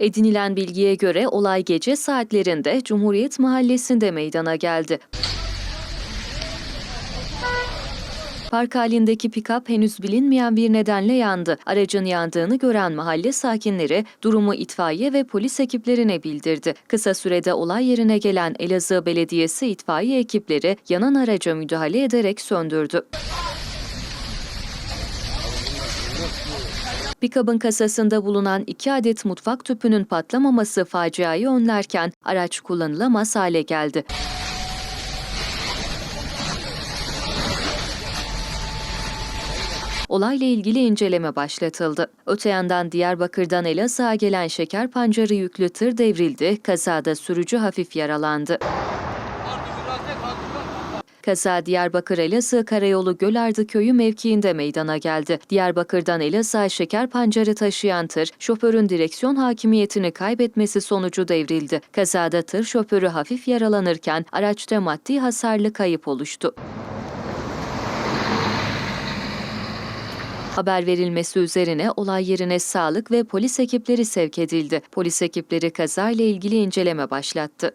Edinilen bilgiye göre olay gece saatlerinde Cumhuriyet Mahallesi'nde meydana geldi. Park halindeki pikap henüz bilinmeyen bir nedenle yandı. Aracın yandığını gören mahalle sakinleri durumu itfaiye ve polis ekiplerine bildirdi. Kısa sürede olay yerine gelen Elazığ Belediyesi itfaiye ekipleri yanan araca müdahale ederek söndürdü. Pikabın kasasında bulunan iki adet mutfak tüpünün patlamaması faciayı önlerken araç kullanılamaz hale geldi. Olayla ilgili inceleme başlatıldı. Öte yandan Diyarbakır'dan Elazığ'a gelen şeker pancarı yüklü tır devrildi, kazada sürücü hafif yaralandı. Kaza Diyarbakır Elazığ Karayolu Gölardı köyü mevkiinde meydana geldi. Diyarbakır'dan Elazığ'a şeker pancarı taşıyan tır, şoförün direksiyon hakimiyetini kaybetmesi sonucu devrildi. Kazada tır şoförü hafif yaralanırken araçta maddi hasarlı kayıp oluştu. Haber verilmesi üzerine olay yerine sağlık ve polis ekipleri sevk edildi. Polis ekipleri kazayla ilgili inceleme başlattı.